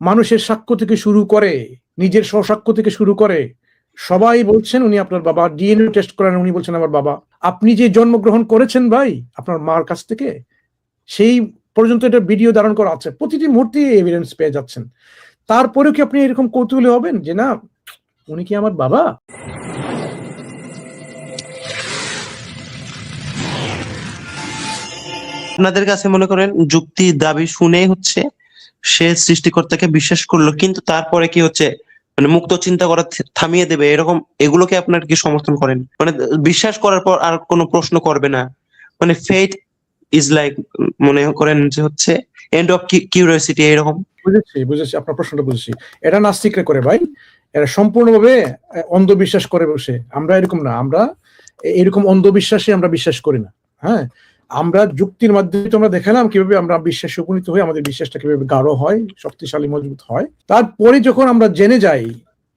মানুষের সাক্ষ্য থেকে শুরু করে, নিজের স্বসাক্ষ্য থেকে শুরু করে, সবাই বলছেন উনি আপনার বাবা ডিএনএ টেস্ট করেন উনি বলছেন আমার বাবা। আপনি যে জন্মগ্রহণ করেছেন ভাই, আপনার মার কাছ থেকে, সেই পর্যন্ত এটা ভিডিও ধারণ করা আছে। প্রতিটি মুহূর্তে এভিডেন্স পেয়ে যাচ্ছেন। তারপরেও কি আপনি এরকম কৌতূহলী হবেন যে না, উনি কি আমার বাবা? আপনাদের কাছে মনে করেন, যুক্তি দাবি শুনে হচ্ছে সে সৃষ্টিকর্তাকে বিশ্বাস করল কিন্তু তারপরে কি হচ্ছে? মানে মুক্ত চিন্তা করা থামিয়ে দেবে এরকম এগুলোকে আপনার কি সমর্থন করেন? মানে বিশ্বাস করার পর আর কোনো প্রশ্ন করবে না। মানে ফেথ ইজ লাইক মনে করেন যে হচ্ছে এন্ড অফ কিউরিয়াসিটি এরকম। বুঝেছি বুঝেছি আপনার প্রশ্নটা বুঝেছি। এটা নাস্তিকরা করে ভাই এরা সম্পূর্ণভাবে অন্ধবিশ্বাস করে বসে। আমরা এরকম না আমরা এরকম অন্ধবিশ্বাসে আমরা বিশ্বাস করি না হ্যাঁ? আমরা যুক্তির মাধ্যমে তো আমরা দেখালাম কীভাবে আমরা বিশ্বাসে উপনীত হই, আমাদের বিশ্বাসটা কীভাবে গাঢ় হয়, শক্তিশালী, মজবুত হয়। তারপরে যখন আমরা জেনে যাই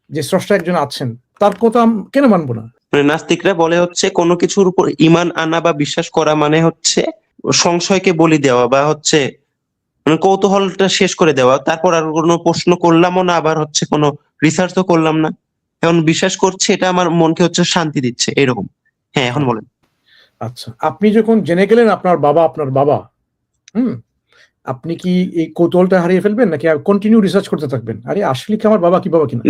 যে স্রষ্টা একজন আছেন, তার কথা কেন মানবো না? মানে নাস্তিকরা বলে হচ্ছে কোনো কিছুর উপর ইমান আনা বা বিশ্বাস করা মানে হচ্ছে সংশয়কে বলি দেওয়া বা হচ্ছে মানে কৌতূহলটা শেষ করে দেওয়া। তারপর আর কোনো প্রশ্ন করলামও না, আবার হচ্ছে কোনো রিসার্চও করলাম না। এখন বিশ্বাস করছে, এটা আমার মনকে হচ্ছে শান্তি দিচ্ছে, এরকম। হ্যাঁ এখন বলেন। আচ্ছা আপনি যখন জেনে গেলেন আপনার বাবা আপনার বাবা হুম আপনি কি এই কৌতূহলটা হারিয়ে ফেলবেন নাকি কন্টিনিউ রিসার্চ করতে থাকবেন? আরে আসলে কি আমার বাবা কি বাবা কিনা?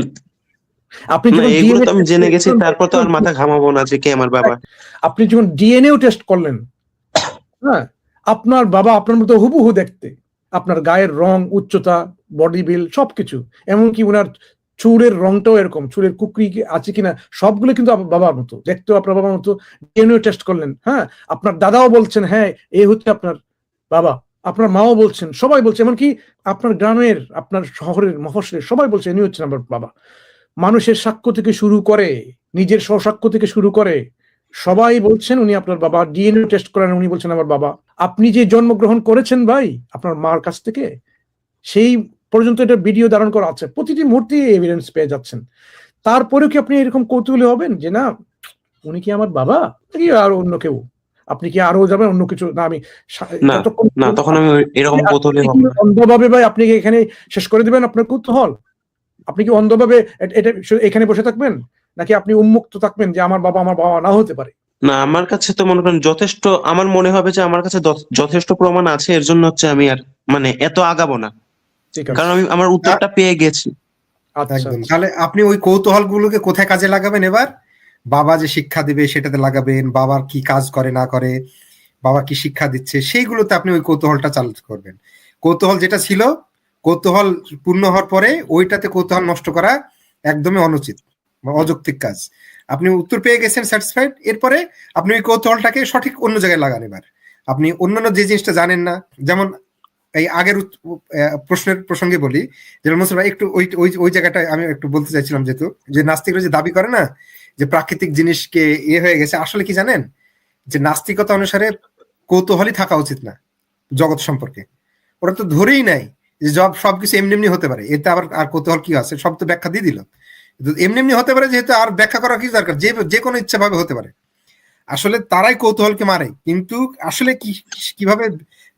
আপনি যখন আমি জেনে গেছি তারপর তো আর মাথা ঘামাবো না যে কে আমার বাবা। আপনি যখন ডিএনএও টেস্ট করলেন হ্যাঁ আপনার বাবা আপনার মতো হুবহু দেখতে আপনার গায়ের রং উচ্চতা বডি বিল সবকিছু এমনকি ওনার চুলের রংটাও এরকম চুলের কুকরি আছে কিনা, সবগুলো কিন্তু বাবার মতো, দেখতেও আপনার বাবার মতো ডিএনএ টেস্ট করলেন হ্যাঁ? আপনার দাদাও বলছেন হ্যাঁ এ হচ্ছে আপনার বাবা, আপনার মাও বলছেন, সবাই বলছে, এমনকি আপনার গ্রামের, আপনার শহরের মফসলের সবাই বলছে, ইনি হচ্ছেন আমার বাবা। মানুষের সাক্ষ্য থেকে শুরু করে, নিজের স্বসাক্ষ্য থেকে শুরু করে, সবাই বলছেন উনি আপনার বাবা ডিএনএ টেস্ট করেন উনি বলছেন আমার বাবা। আপনি যে জন্মগ্রহণ করেছেন ভাই, আপনার মার কাছ থেকে, সেই পর্যন্ত এটা ভিডিও ধারণ করা আছে। প্রতিটি মুহূর্তে এভিডেন্স পেয়ে যাচ্ছেন। তারপরেও কি আপনি এরকম কৌতূহলী হবেন যে না উনি কি আমার বাবা? নাকি আরও অন্য কেউ? আপনি কি আরও যাবেন অন্য কিছু? না আমি না, তখন আমি এরকম কৌতূহলী হব অন্ধভাবে ভাই আপনি কি এখানে শেষ করে দিবেন আপনার কৌতূহল? আপনি কি অন্ধভাবে এটা এখানে বসে থাকবেন? নাকি আপনি উন্মুক্ত থাকবেন যে আমার বাবা আমার বাবা না হতে পারে? না আমার কাছে তো মনে করেন যথেষ্ট আমার মনে হবে যে আমার কাছে যথেষ্ট প্রমাণ আছে। এর জন্য হচ্ছে আমি আর মানে এত আগাবো না। কারণ আমি আমার উত্তরটা পেয়ে গেছি। আচ্ছা। একদম। তাহলে আপনি ওই কৌতূহল গুলোকে কোথায় কাজে লাগাবেন এবার? বাবা যে শিক্ষা দিবে সেটাতে লাগাবেন। বাবার কি কাজ করে না করে বাবা কি শিক্ষা দিচ্ছে সেইগুলোতে আপনি ওই কৌতূহলটা চালু করবেন। কৌতূহল যেটা ছিল কৌতূহল পূর্ণ হওয়ার পরে ওইটাতে কৌতূহল নষ্ট করা একদমই অনুচিত বা অযৌক্তিক কাজ। আপনি উত্তর পেয়ে গেছেন স্যাটিসফাইড এরপরে আপনি ওই কৌতূহলটাকে সঠিক অন্য জায়গায় লাগান এবার। আপনি অন্যান্য যে জিনিসটা জানেন না যেমন এই আগের প্রশ্নের প্রসঙ্গে বলি মনসুর ভাই, একটু ওই ওই ওই জায়গাটা আমি একটু বলতে চাইছিলাম যেহেতু, যে নাস্তিকরা যে দাবি করে না, যে প্রাকৃতিক জিনিসকে ইয়ে হয়ে গেছে, আসলে কি জানেন? যে নাস্তিকতা অনুসারে কৌতূহলই থাকা উচিত না জগৎ সম্পর্কে। ওরা তো ধরেই নাই যে জব সবকিছু এমনি এমনি হতে পারে, এতে আবার আর কৌতূহল কি আছে? সব তো ব্যাখ্যা দিয়ে দিল। এমনি এমনি হতে পারে, যেহেতু আর ব্যাখ্যা করার কি দরকার? যে যে কোনো ইচ্ছা ভাবে হতে পারে। আসলে তারাই কৌতূহলকে মারে, কিন্তু আসলে কি কীভাবে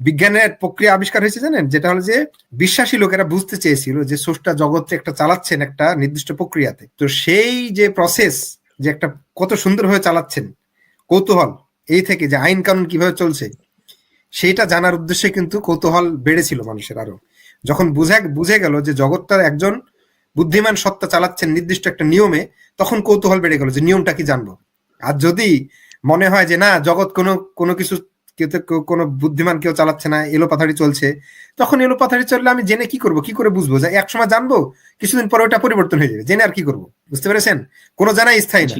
বিজ্ঞানের প্রক্রিয়া আবিষ্কার হয়েছে জানেন? যেটা হলো যে বিশ্বাসী লোকেরা বুঝতে চেয়েছিল যে স্রষ্টা জগৎকে একটা চালাচ্ছেন একটা নির্দিষ্ট প্রক্রিয়াতে। তো সেই যে প্রসেস যে একটা কত সুন্দরভাবে চালাচ্ছেন, কৌতূহল, এই থেকে যে আইন কানুন কীভাবে চলছে, সেইটা জানার উদ্দেশ্যে কিন্তু কৌতূহল বেড়েছিল মানুষের আরও। যখন বুঝে বুঝে গেল যে জগৎটার একজন বুদ্ধিমান সত্তা চালাচ্ছেন নির্দিষ্ট একটা নিয়মে, তখন কৌতূহল বেড়ে গেল যে নিয়মটা কি জানব? আর যদি মনে হয় যে না, জগৎ কোনো কোনো কিছু কেউ তো কোনো বুদ্ধিমান কেউ চালাচ্ছে না এলো পাথাড়ি চলছে। তখন এলো পাথাড়ি চললে আমি জেনে কি করব কি করে বুঝব? যে এক সময় জানব কিছুদিন পরে ওটা পরিবর্তন হয়ে যাবে। জেনে আর কি করব? বুঝতে পেরেছেন? কোনো জানাই স্থায়ী না।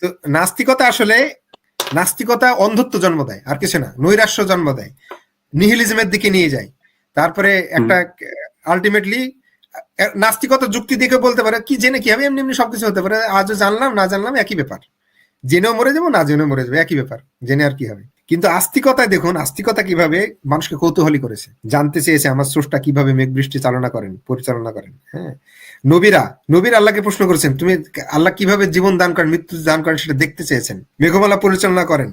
তো নাস্তিকতা আসলে নাস্তিকতা অন্ধত্ব জন্ম দেয় আর কিছু না। নৈরাশ্য জন্ম দেয়। নিহিলিজমের দিকে নিয়ে যায়। তারপরে একটা আলটিমেটলি নাস্তিকতা যুক্তি দেখে বলতে পারে কি জেনে কি হবে? এমনি এমনি সবকিছু হতে পারে। আজও জানলাম না জানলাম একই ব্যাপার। জেনেও মরে যাব না জেনেও মরে যাব একই ব্যাপার। জেনে আর কি হবে? কিন্তু আস্তিকতায় দেখুন, আস্তিকতা কীভাবে মানুষকে কৌতূহলী করেছে? জানতে চেয়েছে আমার স্রষ্টা কীভাবে মেঘ বৃষ্টি চালনা করেন, পরিচালনা করেন হ্যাঁ? নবীরা, নবীর আল্লাহকে প্রশ্ন করেছেন, তুমি আল্লাহ কীভাবে জীবন দান করেন, মৃত্যু দান করেন সেটা দেখতে চেয়েছেন? মেঘমালা পরিচালনা করেন,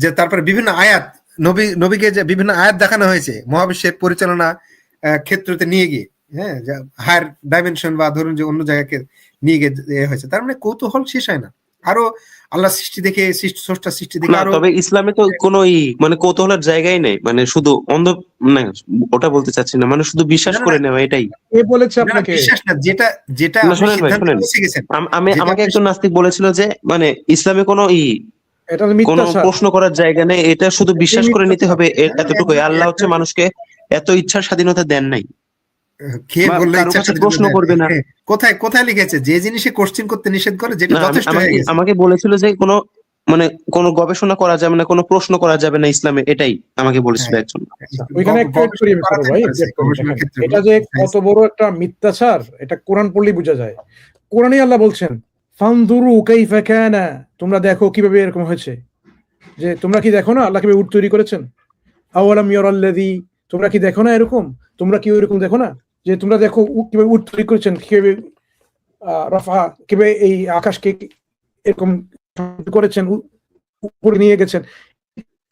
যে তারপরে বিভিন্ন আয়াত, নবী, নবীকে যে বিভিন্ন আয়াত দেখানো হয়েছে, মহাবিশ্বের পরিচালনা ক্ষেত্রতে নিয়ে গিয়ে হ্যাঁ? হায়ার ডাইমেনশন বা ধরুন যে অন্য জায়গাকে নিয়ে গিয়ে হয়েছে। তার মানে কৌতূহল শেষ হয় না। আরও আল্লাহ সৃষ্টি দেখে সৃষ্টি স্রষ্টা সৃষ্টি দেখে তবে ইসলামে তো কোনো ই মানে কৌতূহলের জায়গাই নেই। মানে শুধু অন্ধ না ওটা বলতে চাচ্ছি না। মানে শুধু বিশ্বাস করে নেওয়া এটাই। এ বলেছে আপনাকে? বিশ্বাস না যেটা যেটা শোনেন ভাই, শোনেন। আম- আমি আমাকে একজন নাস্তিক বলেছিল যে মানে ইসলামে কোনো ই কোনো প্রশ্ন করার জায়গা নেই। এটা শুধু বিশ্বাস করে নিতে হবে হ্যাঁ, এতটুকুই। আল্লাহ হচ্ছে মানুষকে এত ইচ্ছার স্বাধীনতা দেন নাই। খেয়ে বললে কারও ইচ্ছা কাছে করে প্রশ্ন করবে না। কোথায় কোথায় লিখেছে? যে জিনিসে কোশ্চিন করতে নিষেধ করে যেটা যথেষ্ট হয়ে গেছে। আমাকে বলেছিল যে কোনো মানে কোনো গবেষণা করা যাবে না কোনো প্রশ্ন করা যাবে না ইসলামে এটাই আমাকে বলেছিল। একজন। ওইখানে একটু add করি আমি গবেষণা ছোট ভাই, করাতে একটু add করি, গবেষণার দেখেন। ক্ষেত্রে এটা যে কত বড় একটা মিথ্যাচার এটা কোরআন পড়লেই বোঝা যায়। কোরআনই আল্লাহ বলছেন ফানদুরু কাইফা কানা তোমরা দেখো কীভাবে এরকম হয়েছে। যে তোমরা কি দেখো না আল্লাহ কীভাবে উট তৈরি করেছেন? আওয়ালাম ইয়ারাল্লাযী তোমরা কি দেখো না এরকম? তোমরা কি ওইরকম দেখো না? যে তোমরা দেখো কীভাবে উট তৈরি করেছেন কীভাবে রাফা কীভাবে এই আকাশকে এরকম করেছেন উপরে নিয়ে গেছেন।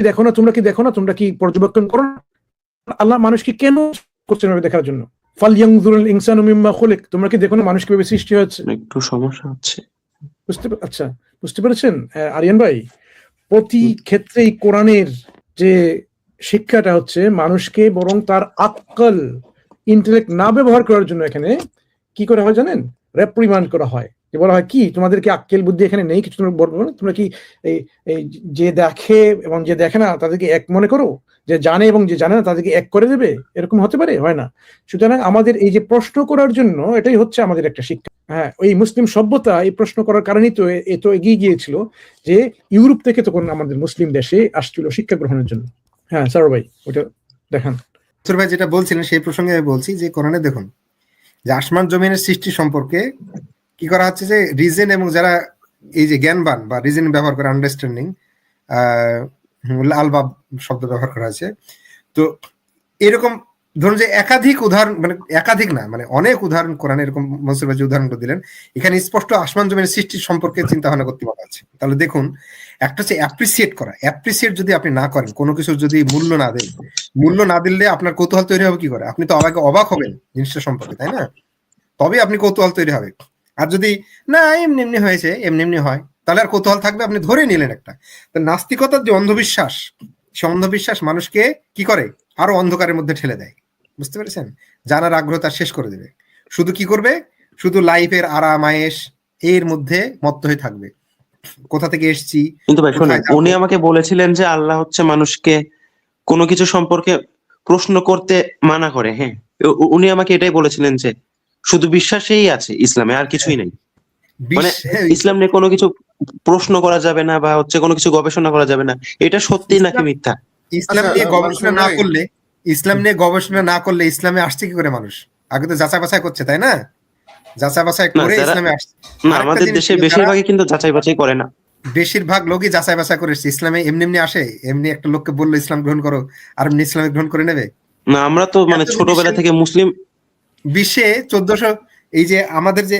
দেখো না তোমরা কি দেখো না তোমরা কি পর্যবেক্ষণ করো আল্লাহ মানুষকে কেন করছেন দেখার জন্য? ফাল ইয়ানজুরুল ইনসানু মিম্মা খুলিক তোমরা কি দেখো না মানুষ কীভাবে সৃষ্টি হয়েছে? একটু সমস্যা হচ্ছে। বুঝতে আচ্ছা বুঝতে পেরেছেন? আরিয়ান ভাই প্রতি ক্ষেত্রেই কোরআনের যে শিক্ষাটা হচ্ছে মানুষকে বরং তার আক্কল ইন্টেলেক্ট না ব্যবহার করার জন্য এখানে কি করা হয় জানেন? রেপ্রিমান্ড করা হয়। যে বলা হয় কি? তোমাদের কি আক্কেল বুদ্ধি এখানে নেই, কিছু তোমরা বলব না? তোমরা কি এই যে দেখে এবং যে দেখে না, তাদেরকে এক মনে করো? যে জানে এবং যে জানে না, তাদেরকে এক করে দেবে? এরকম হতে পারে? হয় না। সুতরাং আমাদের এই যে প্রশ্ন করার জন্য, এটাই হচ্ছে আমাদের একটা শিক্ষা। হ্যাঁ ওই মুসলিম সভ্যতা এই প্রশ্ন করার কারণেই তো এ- তো এগিয়ে গিয়েছিল যে ইউরোপ থেকে তখন আমাদের মুসলিম দেশে আসছিল শিক্ষা গ্রহণের জন্য। হ্যাঁ স্যার ভাই ওটা দেখান। মনসুর ভাই যেটা বলছিলেন, সেই প্রসঙ্গে আমি বলছি যে, কোরআনে দেখুন, যে আসমান জমিনের সৃষ্টি সম্পর্কে কি করা হচ্ছে যে রিজেন এবং যারা এই যে জ্ঞানবান বা রিজেন ব্যবহার করে আন্ডারস্ট্যান্ডিং আলবাব শব্দ ব্যবহার করা হয়েছে। তো এরকম ধরুন যে একাধিক উদাহরণ মানে একাধিক না মানে অনেক উদাহরণ কোরআন এরকম মনসুর ভাই উদাহরণটা দিলেন। এখানে স্পষ্ট আসমান জমিনের সৃষ্টি সম্পর্কে চিন্তা ভাবনা করতে বলা আছে। তাহলে দেখুন, একটা হচ্ছে অ্যাপ্রিসিয়েট করা। অ্যাপ্রিসিয়েট যদি আপনি না করেন, কোনো কিছু যদি মূল্য না দেন, মূল্য না দিলে আপনার কৌতূহল তৈরি হবে কি করে? আপনি তো আমাকে অবাক হবেন জিনিসটা সম্পর্কে, তাই না? তবে আপনি কৌতূহল তৈরি হবে। আর যদি, না, এমনি এমনি হয়েছে, এমনি এমনি হয় তাহলে আর কৌতূহল থাকবে, আপনি ধরে নিলেন একটা। তো নাস্তিকতার যে অন্ধবিশ্বাস, সে অন্ধবিশ্বাস মানুষকে কি করে? আরও অন্ধকারের মধ্যে ঠেলে দেয়। বুঝতে পেরেছেন? জানার আগ্রহ তার শেষ করে দেবে। শুধু কি করবে? শুধু লাইফের আরাম আয়েস এর মধ্যে মত্ত হয়ে থাকবে। কোথা থেকে এসছি? কিন্তু ভাই শোনেন? উনি আমাকে বলেছিলেন যে আল্লাহ হচ্ছে মানুষকে কোনো কিছু সম্পর্কে প্রশ্ন করতে মানা করে হ্যাঁ। উনি আমাকে এটাই বলেছিলেন যে শুধু বিশ্বাসেই আছে ইসলামে আর কিছুই নেই। মানে হ্যাঁ, ইসলাম নিয়ে কোনো কিছু প্রশ্ন করা যাবে না বা হচ্ছে কোনো কিছু গবেষণা করা যাবে না। এটা সত্যি নাকি মিথ্যা? ইসলাম আচ্ছা, নিয়ে গবেষণা না করলে ইসলাম নিয়ে গবেষণা না করলে ইসলামে আসছে কি করে মানুষ? আগে তো যাচাই বাছাই করছে তাই না? যাচাই বাছাই করে ইসলামে আসছে। আমাদের দেশে বেশিরভাগই কিন্তু যাচাই বাছাই করে না। বেশিরভাগ লোকই যাচাই বাছাই করে ইসলামে এমনি এমনি আসে এমনি একটা লোককে বলল ইসলাম গ্রহণ করো। আর এমনি ইসলামে গ্রহণ করে নেবে? না আমরা তো মানে ছোটবেলা থেকে মুসলিম বিশ্বে চোদ্দশো এই যে আমাদের যে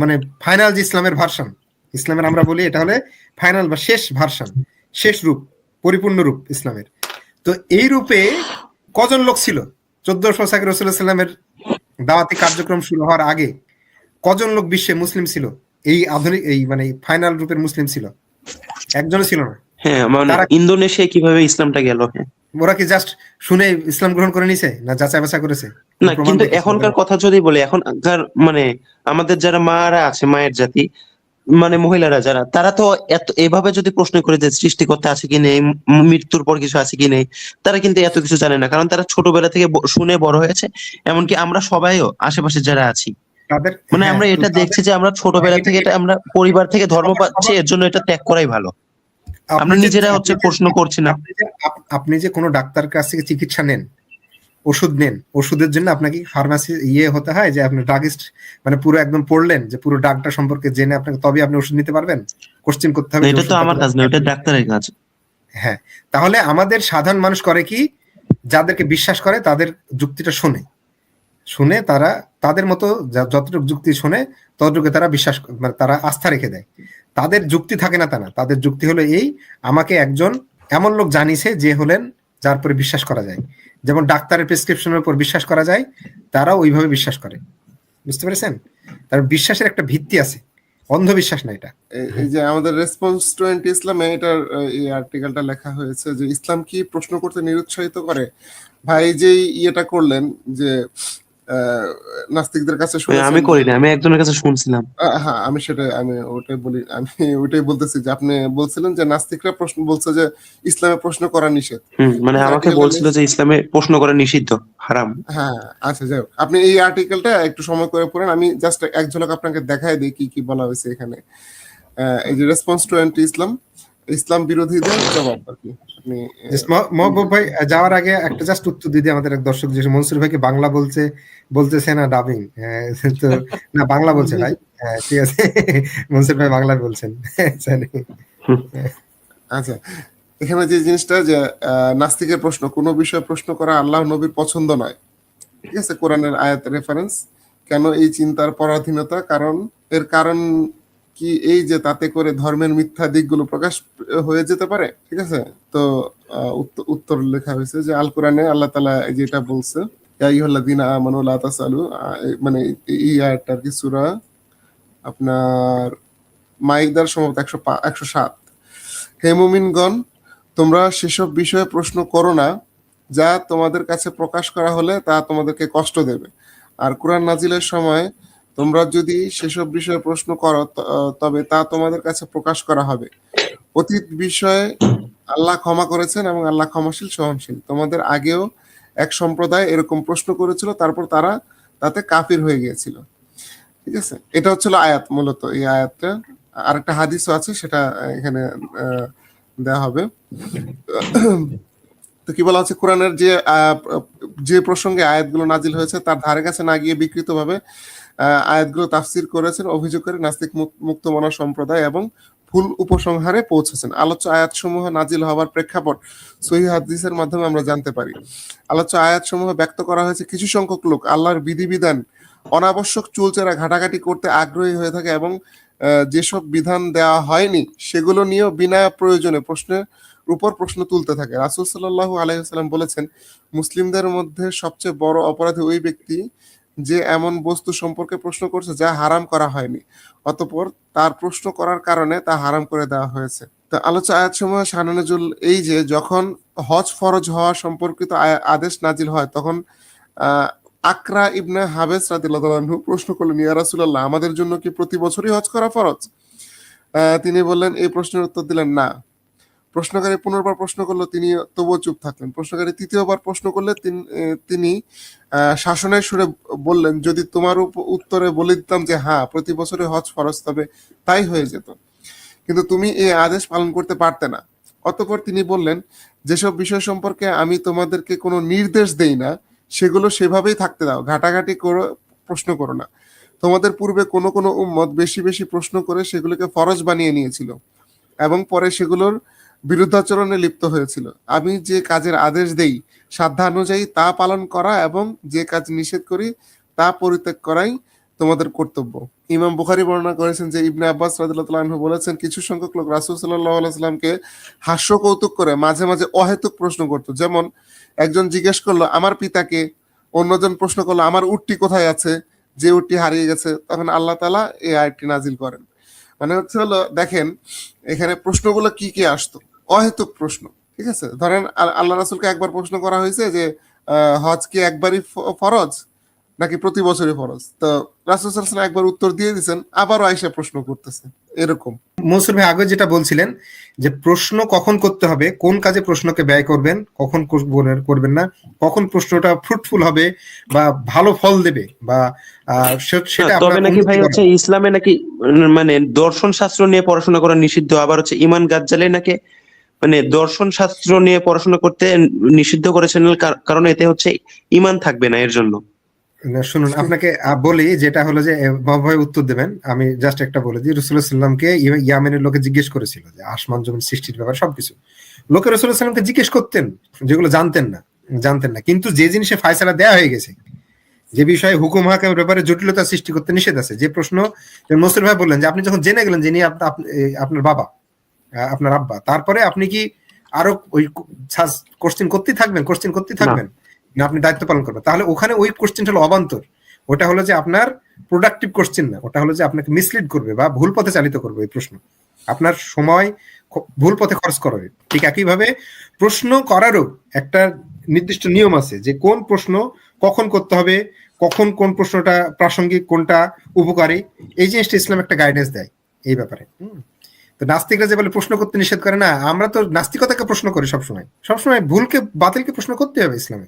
মানে ফাইনাল যে ইসলামের ভার্সন ইসলামের আমরা বলি এটা হলে ফাইনাল বা শেষ ভার্সন শেষ রূপ পরিপূর্ণ রূপ ইসলামের। তো এই রূপে কজন লোক ছিল? চোদ্দশো সাকির রসুল্লাহ সাল্লামের দাওয়াতি কার্যক্রম শুরু হওয়ার আগে কজন লোক বিশ্বে মুসলিম ছিল? এই আধুনিক এই মানে ফাইনাল রূপের মুসলিম ছিল। একজনও ছিল না। হ্যাঁ মানে ইন্দোনেশিয়ায় কীভাবে ইসলামটা গেল? হ্যাঁ। ওরা কি জাস্ট শুনে ইসলাম গ্রহণ করে নিছে না যাচাই বাছাই করেছে? না কিন্তু এখনকার কথা যদি বলি এখনকার মানে আমাদের যারা মারা আছে মায়ের জাতি মানে মহিলারা যারা তারা তো এত এভাবে যদি প্রশ্ন করে যে সৃষ্টিকর্তা আছে কি নেই মৃত্যুর পর কিছু আছে কি নেই তারা কিন্তু এত কিছু জানে না। কারণ তারা ছোটবেলা থেকে শুনে বড় হয়েছে এমনকি আমরা সবাইও আশেপাশে যারা আছি। মানে হ্যাঁ, আমরা এটা দেখছি যে আমরা ছোটবেলা থেকে এটা আমরা পরিবার থেকে ধর্ম পাচ্ছি এর জন্য এটা ত্যাগ করাই ভালো। আমরা নিজেরা হচ্ছে প্রশ্ন করছি না। আপনি যে- আপ- আপনি যে কোনো ডাক্তার কাছ থেকে চিকিৎসা নেন ওষুধ নেন। ওষুধের জন্য আপনাকে ফার্মাসি ইয়ে হতে হয় যে আপনি ড্রাগিস্ট মানে পুরো একদম পড়লেন যে পুরো ডাক্তার সম্পর্কে জেনে আপনাকে তবে আপনি ওষুধ নিতে পারবেন। কোশ্চেন করতে হবে এটা তো আমার কাজ না ওটা ডাক্তারের কাজ। হ্যাঁ। তাহলে আমাদের সাধারণ মানুষ করে কি? যাদেরকে বিশ্বাস করে তাদের যুক্তিটা শোনে। শুনে তারা তাদের মতো যতটুকু যুক্তি শুনে ততটুকু তারা বিশ্বাস মানে তারা আস্থা রেখে দেয়। তাদের যুক্তি থাকে না তা না। তাদের যুক্তি হলো এই আমাকে একজন এমন লোক জানিয়েছে যে হলেন যার উপরে বিশ্বাস করা যায়। যেমন ডাক্তারের প্রেসক্রিপশনের উপর বিশ্বাস করা যায় তারা ওইভাবে বিশ্বাস করে। বুঝতে পেরেছেন? তার বিশ্বাসের একটা ভিত্তি আছে। অন্ধবিশ্বাস না এটা। এই- যে আমাদের রেসপন্স টু অ্যান্টি ইসলামে এটার, এই আর্টিকেলটা লেখা হয়েছে যে, ইসলাম কি প্রশ্ন করতে নিরুৎসাহিত করে? ভাই যে ইয়েটা করলেন যে নাস্তিকদের কাছে আমি করি না আমি একজনের কাছে শুনছিলাম। হ্যাঁ আমি সেটাই আমি ওটাই বলি আমি ওটাই বলতেছি যে আপনি বলছিলেন যে নাস্তিকরা প্রশ্ন বলছে যে ইসলামে প্রশ্ন করা নিষেধ। মানে আমাকে বলছিল যে ইসলামে প্রশ্ন করা নিষিদ্ধ হারাম। হ্যাঁ আচ্ছা যাই হোক। আপনি এই আর্টিকেলটা একটু সময় করে পড়েন আমি জাস্ট এক ঝলক আপনাকে দেখাই দিই কি কি বলা হয়েছে এখানে। এই যে response to anti Islam Islam বিরোধীদের জবাব আর কি। মহবুব ভাই যাওয়ার আগে একটা জাস্ট উত্তর দিদি আমাদের এক দর্শক যে মনসুর ভাইকে বাংলা বলছে বলতেছে না ডাবিং তো না বাংলা বলছে ভাই। হ্যাঁ ঠিক আছে। মনসুর ভাই বাংলা বলছেন। আচ্ছা এখানে যে জিনিসটা যে নাস্তিকের প্রশ্ন কোনো বিষয়ে প্রশ্ন করা আল্লাহ নবীর পছন্দ নয়। ঠিক আছে কোরআনের আয়াত রেফারেন্স কেন এই চিন্তার পরাধীনতা? কারণ এর কারণ কি এই যে তাতে করে ধর্মের মিথ্যা দিকগুলো প্রকাশ হয়ে যেতে পারে? ঠিক আছে? তো উত্তর লেখা হয়েছে যে আল কোরআনে আল্লাহ তালা যেটা বলছে মানে আর কি সূরা? আপনার মাইদার সম্ভবত একশো একশো সাত। হে মুমিনগণ, তোমরা সেসব বিষয়ে প্রশ্ন করো না, যা তোমাদের কাছে প্রকাশ করা হলে তা তোমাদেরকে কষ্ট দেবে। আর কোরআন নাজিলের সময় তোমরা যদি সেসব বিষয়ে প্রশ্ন করো তবে তা তোমাদের কাছে প্রকাশ করা হবে। অতীত বিষয়ে আল্লাহ ক্ষমা করেছেন এবং আল্লাহ ক্ষমাশীল, সহনশীল। তোমাদের আগেও এক সম্প্রদায় এরকম প্রশ্ন করেছিল, তারপর তারা তাতে কাফির হয়ে গিয়েছিল। ঠিক আছে? এটা হচ্ছিল আয়াত মূলত। এই আয়াতটা, আরেকটা হাদিসও আছে, সেটা এখানে দেওয়া হবে। তো কি বলা হচ্ছে কোরআনের যে যে প্রসঙ্গে আয়াতগুলো নাজিল হয়েছে, তার ধারে কাছে না গিয়ে বিকৃতভাবে আয়াতগুলো তাফসির করেছেন, অভিযোগ করে নাস্তিক মুক- মুক্তমনা সম্প্রদায় এবং ভুল উপসংহারে পৌঁছেছেন। আলোচ্য আয়াতসমূহ নাজিল হওয়ার প্রেক্ষাপট সহি হাদিসের মাধ্যমে আমরা জানতে পারি। আলোচ্য আয়াতসমূহ ব্যক্ত করা হয়েছে কিছু সংখ্যক লোক। আল্লাহর বিধিবিধান অনাবশ্যক চুলচেরা ঘাটাঘাটি করতে আগ্রহী হয়ে থাকে এবং যেসব বিধান দেওয়া হয়নি সেগুলো নিয়েও বিনা প্রয়োজনে প্রশ্নের উপর প্রশ্ন তুলতে থাকে। রাসুল সাল্লাহ আলাইসাল্লাম বলেছেন, মুসলিমদের মধ্যে সবচেয়ে বড় অপরাধী ওই ব্যক্তি যে এমন বস্তু সম্পর্কে প্রশ্ন করছে যা হারাম করা হয়নি, অতঃপর তার প্রশ্ন করার কারণে তা হারাম করে দেওয়া হয়েছে। তো আলোচ্য সময় শানানুজুল এই যে যখন হজ ফরজ হওয়া সম্পর্কিত আদেশ নাজিল হয়, তখন আকরা ইবনে হাবেস রাদিল্লাহু প্রশ্ন করলেন, ইয়া রাসূলুল্লাহ, আমাদের জন্য কি প্রতি বছরই হজ করা ফরজ? তিনি বললেন, এই প্রশ্নের উত্তর দিলেন, না। প্রশ্নকারী পুনর্বার প্রশ্ন করল, তিনি তবুও চুপ থাকলেন। প্রশ্নকারী তৃতীয়বার প্রশ্ন করলে তিনি শাসনের সুরে বললেন, যদি তোমার উত্তরে বলে দিতাম যে হ্যাঁ প্রতি বছরে হজ ফরজ, তবে তাই হয়ে যেত। কিন্তু তুমি এই আদেশ পালন করতে পারতে না। অতঃপর তিনি বললেন, যেসব বিষয় সম্পর্কে আমি তোমাদেরকে কোনো নির্দেশ দেই না, সেগুলো সেভাবেই থাকতে দাও। ঘাটাঘাটি করো, প্রশ্ন করো না। তোমাদের পূর্বে কোনো কোনো উম্মত বেশি বেশি প্রশ্ন করে সেগুলোকে ফরজ বানিয়ে নিয়েছিল এবং পরে সেগুলোর বিরুদ্ধাচরণে লিপ্ত হয়েছিল। আমি যে কাজের আদেশ দেই, সাধ্যানুযায়ী তা পালন করা এবং যে কাজ নিষেধ করি, তা পরিত্যাগ করাই তোমাদের কর্তব্য। ইমাম বুখারি বর্ণনা করেছেন যে ইবনে আব্বাস আনহু বলেছেন, কিছু সংখ্যক লোক রাসূল সাল্লামকে হাস্য কৌতুক করে মাঝে মাঝে অহেতুক প্রশ্ন করতো। যেমন, একজন জিজ্ঞেস করল, আমার পিতাকে? অন্যজন প্রশ্ন করল, আমার উটটি কোথায় আছে? যে উটটি হারিয়ে গেছে। তখন আল্লাহ তালা এই আয়াতটি নাজিল করেন। মানে হচ্ছে হলো, দেখেন, এখানে প্রশ্নগুলো কি কি আসতো? অহেতুক প্রশ্ন ঠিক আছে? ধরেন আল্লাহ রাসুলকে একবার প্রশ্ন করা হয়েছে যে আহ, হজ কি একবারই ফরজ নাকি প্রতি বছরই ফরজ? তো রাসূল সাল্লাল্লাহু আলাইহি ওয়াসাল্লাম একবার উত্তর দিয়ে দিয়েছেন আবারও আয়েশা প্রশ্ন করতেছে এরকম। মনসুর ভাই আগে যেটা বলছিলেন যে প্রশ্ন কখন করতে হবে কোন কাজে প্রশ্নকে ব্যয় করবেন কখন করবেন- করবেন না কখন প্রশ্নটা ফ্রুটফুল হবে বা ভালো ফল দেবে বা আহ, সেটা তবে নাকি ভাই হচ্ছে ইসলামে নাকি মানে দর্শন শাস্ত্র নিয়ে পড়াশোনা করা নিষিদ্ধ আবার হচ্ছে ইমান গাজ্জালে নাকি মানে দর্শন শাস্ত্র নিয়ে পড়াশোনা করতে নিষিদ্ধ করেছেন কার- কারণ এতে হচ্ছে ইমান থাকবে না এর জন্য। শুনুন, আপনাকে বলি যেটা হলো যে ভাই উত্তর দেবেন। আমি জাস্ট একটা বলে দিই রসুল্লাহ ইয়ে- ইয়ামেনের লোকে জিজ্ঞেস করেছিল যে আসমান, জমিন, সৃষ্টির ব্যাপার, সবকিছু। লোকে রসুল্লাহ জিজ্ঞেস করতেন, যেগুলো জানতেন না জানতেন না। কিন্তু যে জিনিসে ফায়সালা দেয়া হয়ে গেছে, যে বিষয়ে হুকুম হাকামের ব্যাপারে জটিলতা সৃষ্টি করতে নিষেধ আছে, যে প্রশ্ন মসুর ভাই বললেন যে, আপনি যখন জেনে গেলেন যিনি আপনার বাবা আপনার আব্বা। তারপরে আপনি কি আরও ওই কোশ্চেন করতেই থাকবেন কোশ্চেন করতেই থাকবেন? না আপনি দায়িত্ব পালন করবেন। তাহলে ওখানে ওই কোশ্চেনটা হলো অবান্তর। ওটা হলো যে আপনার প্রোডাক্টিভ কোশ্চেন না। ওটা হলো যে আপনাকে মিসলিড করবে বা ভুল পথে চালিত করবে এই প্রশ্ন। আপনার সময় ভুল পথে খরচ করবে ঠিক একইভাবে প্রশ্ন করারও একটা নির্দিষ্ট নিয়ম আছে যে কোন প্রশ্ন কখন করতে হবে কখন কোন প্রশ্নটা প্রাসঙ্গিক কোনটা উপকারী এই জিনিসটা ইসলাম একটা গাইডেন্স দেয় এই ব্যাপারে। হুম। তো নাস্তিকরা যে বলে প্রশ্ন করতে নিষেধ করে না, আমরা তো নাস্তিকতাকে প্রশ্ন করি সবসময়। সবসময় ভুলকে, বাতিলকে প্রশ্ন করতে হবে ইসলামে।